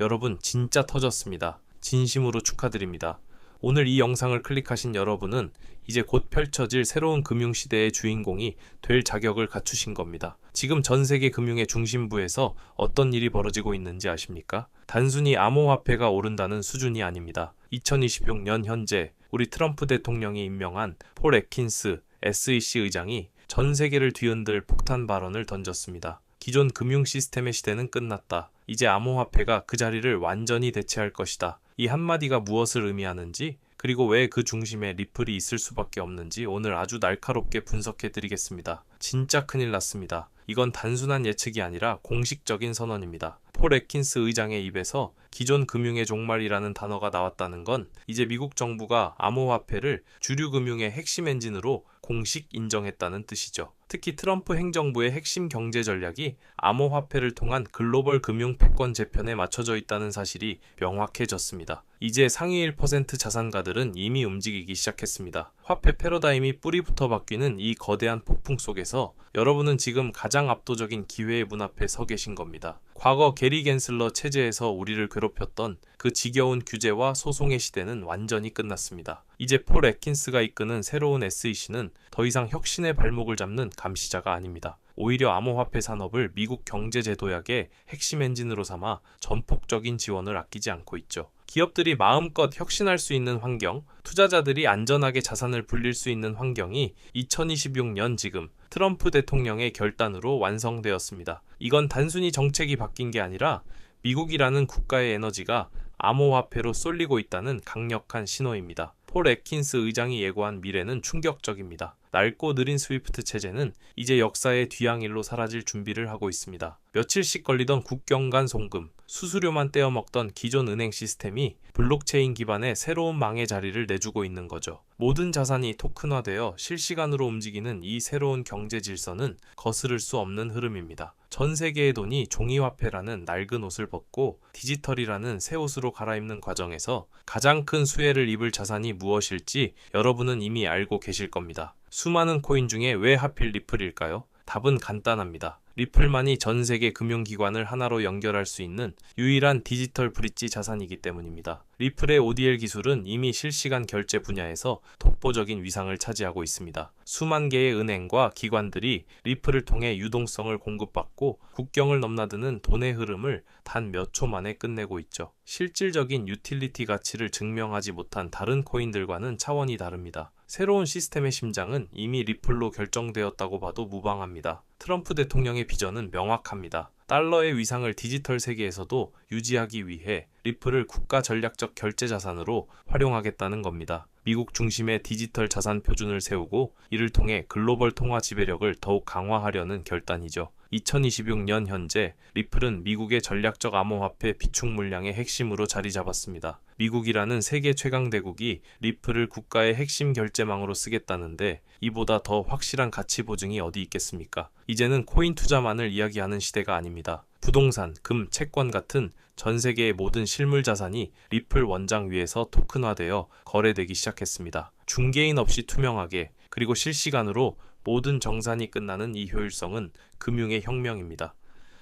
여러분 진짜 터졌습니다. 진심으로 축하드립니다. 오늘 이 영상을 클릭하신 여러분은 이제 곧 펼쳐질 새로운 금융시대의 주인공이 될 자격을 갖추신 겁니다. 지금 전 세계 금융의 중심부에서 어떤 일이 벌어지고 있는지 아십니까? 단순히 암호화폐가 오른다는 수준이 아닙니다. 2026년 현재 우리 트럼프 대통령이 임명한 폴 애킨스 SEC 의장이 전 세계를 뒤흔들 폭탄 발언을 던졌습니다. 기존 금융 시스템의 시대는 끝났다. 이제 암호화폐가 그 자리를 완전히 대체할 것이다. 이 한마디가 무엇을 의미하는지, 그리고 왜 그 중심에 리플이 있을 수밖에 없는지 오늘 아주 날카롭게 분석해 드리겠습니다. 진짜 큰일 났습니다. 이건 단순한 예측이 아니라 공식적인 선언입니다. 폴 애킨스 의장의 입에서 기존 금융의 종말이라는 단어가 나왔다는 건 이제 미국 정부가 암호화폐를 주류 금융의 핵심 엔진으로 공식 인정했다는 뜻이죠. 특히 트럼프 행정부의 핵심 경제 전략이 암호화폐를 통한 글로벌 금융 패권 재편에 맞춰져 있다는 사실이 명확해졌습니다. 이제 상위 1% 자산가들은 이미 움직이기 시작했습니다. 화폐 패러다임이 뿌리부터 바뀌는 이 거대한 폭풍 속에서 여러분은 지금 가장 압도적인 기회의 문 앞에 서 계신 겁니다. 과거 게리 겐슬러 체제에서 우리를 괴롭혔던 그 지겨운 규제와 소송의 시대는 완전히 끝났습니다. 이제 폴 애킨스가 이끄는 새로운 SEC는 더 이상 혁신의 발목을 잡는 감시자가 아닙니다. 오히려 암호화폐 산업을 미국 경제 제도약의 핵심 엔진으로 삼아 전폭적인 지원을 아끼지 않고 있죠. 기업들이 마음껏 혁신할 수 있는 환경, 투자자들이 안전하게 자산을 불릴 수 있는 환경이 2026년 지금 트럼프 대통령의 결단으로 완성되었습니다. 이건 단순히 정책이 바뀐 게 아니라 미국이라는 국가의 에너지가 암호화폐로 쏠리고 있다는 강력한 신호입니다. 폴 애킨스 의장이 예고한 미래는 충격적입니다. 낡고 느린 스위프트 체제는 이제 역사의 뒤양일로 사라질 준비를 하고 있습니다. 며칠씩 걸리던 국경 간 송금, 수수료만 떼어먹던 기존 은행 시스템이 블록체인 기반의 새로운 망의 자리를 내주고 있는 거죠. 모든 자산이 토큰화되어 실시간으로 움직이는 이 새로운 경제 질서는 거스를 수 없는 흐름입니다. 전 세계의 돈이 종이화폐라는 낡은 옷을 벗고 디지털이라는 새 옷으로 갈아입는 과정에서 가장 큰 수혜를 입을 자산이 무엇일지 여러분은 이미 알고 계실 겁니다. 수많은 코인 중에 왜 하필 리플일까요? 답은 간단합니다. 리플만이 전 세계 금융기관을 하나로 연결할 수 있는 유일한 디지털 브릿지 자산이기 때문입니다. 리플의 ODL 기술은 이미 실시간 결제 분야에서 독보적인 위상을 차지하고 있습니다. 수만 개의 은행과 기관들이 리플을 통해 유동성을 공급받고 국경을 넘나드는 돈의 흐름을 단 몇 초 만에 끝내고 있죠. 실질적인 유틸리티 가치를 증명하지 못한 다른 코인들과는 차원이 다릅니다. 새로운 시스템의 심장은 이미 리플로 결정되었다고 봐도 무방합니다. 트럼프 대통령의 비전은 명확합니다. 달러의 위상을 디지털 세계에서도 유지하기 위해 리플을 국가 전략적 결제 자산으로 활용하겠다는 겁니다. 미국 중심의 디지털 자산 표준을 세우고 이를 통해 글로벌 통화 지배력을 더욱 강화하려는 결단이죠. 2026년 현재 리플은 미국의 전략적 암호화폐 비축 물량의 핵심으로 자리 잡았습니다. 미국이라는 세계 최강 대국이 리플을 국가의 핵심 결제망으로 쓰겠다는데 이보다 더 확실한 가치 보증이 어디 있겠습니까? 이제는 코인 투자만을 이야기하는 시대가 아닙니다. 부동산, 금, 채권 같은 전 세계의 모든 실물 자산이 리플 원장 위에서 토큰화되어 거래되기 시작했습니다. 중개인 없이 투명하게 그리고 실시간으로 모든 정산이 끝나는 이 효율성은 금융의 혁명입니다.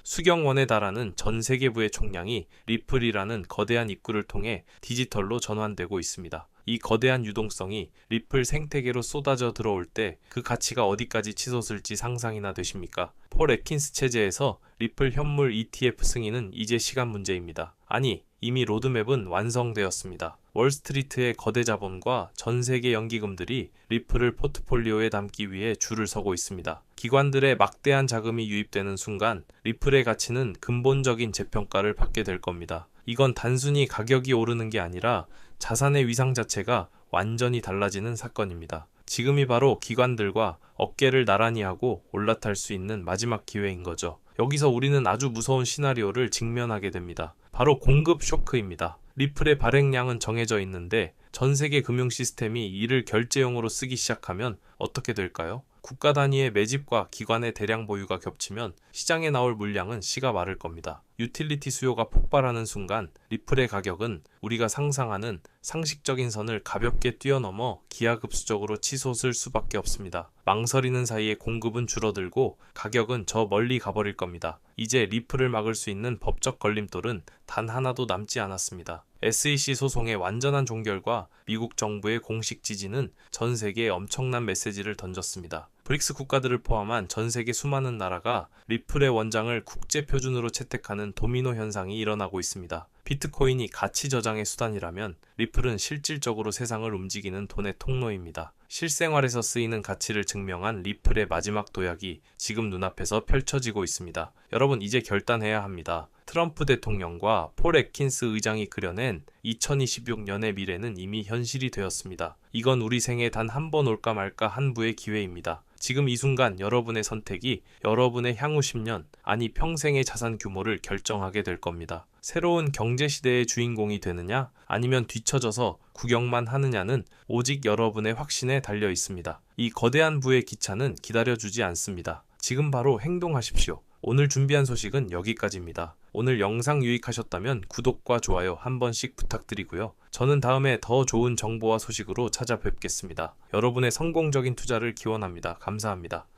수경원에 달하는 전 세계부의 총량이 리플이라는 거대한 입구를 통해 디지털로 전환되고 있습니다. 이 거대한 유동성이 리플 생태계로 쏟아져 들어올 때 그 가치가 어디까지 치솟을지 상상이나 되십니까? 폴 애킨스 체제에서 리플 현물 ETF 승인은 이제 시간 문제입니다. 아니, 이미 로드맵은 완성되었습니다. 월스트리트의 거대 자본과 전 세계 연기금들이 리플을 포트폴리오에 담기 위해 줄을 서고 있습니다. 기관들의 막대한 자금이 유입되는 순간 리플의 가치는 근본적인 재평가를 받게 될 겁니다. 이건 단순히 가격이 오르는 게 아니라 자산의 위상 자체가 완전히 달라지는 사건입니다. 지금이 바로 기관들과 어깨를 나란히 하고 올라탈 수 있는 마지막 기회인 거죠. 여기서 우리는 아주 무서운 시나리오를 직면하게 됩니다. 바로 공급 쇼크입니다. 리플의 발행량은 정해져 있는데 전 세계 금융 시스템이 이를 결제용으로 쓰기 시작하면 어떻게 될까요? 국가 단위의 매집과 기관의 대량 보유가 겹치면 시장에 나올 물량은 씨가 마를 겁니다. 유틸리티 수요가 폭발하는 순간 리플의 가격은 우리가 상상하는 상식적인 선을 가볍게 뛰어넘어 기하급수적으로 치솟을 수밖에 없습니다. 망설이는 사이에 공급은 줄어들고 가격은 저 멀리 가버릴 겁니다. 이제 리플을 막을 수 있는 법적 걸림돌은 단 하나도 남지 않았습니다. SEC 소송의 완전한 종결과 미국 정부의 공식 지지는 전 세계에 엄청난 메시지를 던졌습니다. 브릭스 국가들을 포함한 전 세계 수많은 나라가 리플의 원장을 국제 표준으로 채택하는 도미노 현상이 일어나고 있습니다. 비트코인이 가치 저장의 수단이라면 리플은 실질적으로 세상을 움직이는 돈의 통로입니다. 실생활에서 쓰이는 가치를 증명한 리플의 마지막 도약이 지금 눈앞에서 펼쳐지고 있습니다. 여러분 이제 결단해야 합니다. 트럼프 대통령과 폴 애킨스 의장이 그려낸 2026년의 미래는 이미 현실이 되었습니다. 이건 우리 생에 단 한 번 올까 말까 한 부의 기회입니다. 지금 이 순간 여러분의 선택이 여러분의 향후 10년, 아니 평생의 자산 규모를 결정하게 될 겁니다. 새로운 경제 시대의 주인공이 되느냐, 아니면 뒤처져서 구경만 하느냐는 오직 여러분의 확신에 달려 있습니다. 이 거대한 부의 기차는 기다려주지 않습니다. 지금 바로 행동하십시오. 오늘 준비한 소식은 여기까지입니다. 오늘 영상 유익하셨다면 구독과 좋아요 한 번씩 부탁드리고요. 저는 다음에 더 좋은 정보와 소식으로 찾아뵙겠습니다. 여러분의 성공적인 투자를 기원합니다. 감사합니다.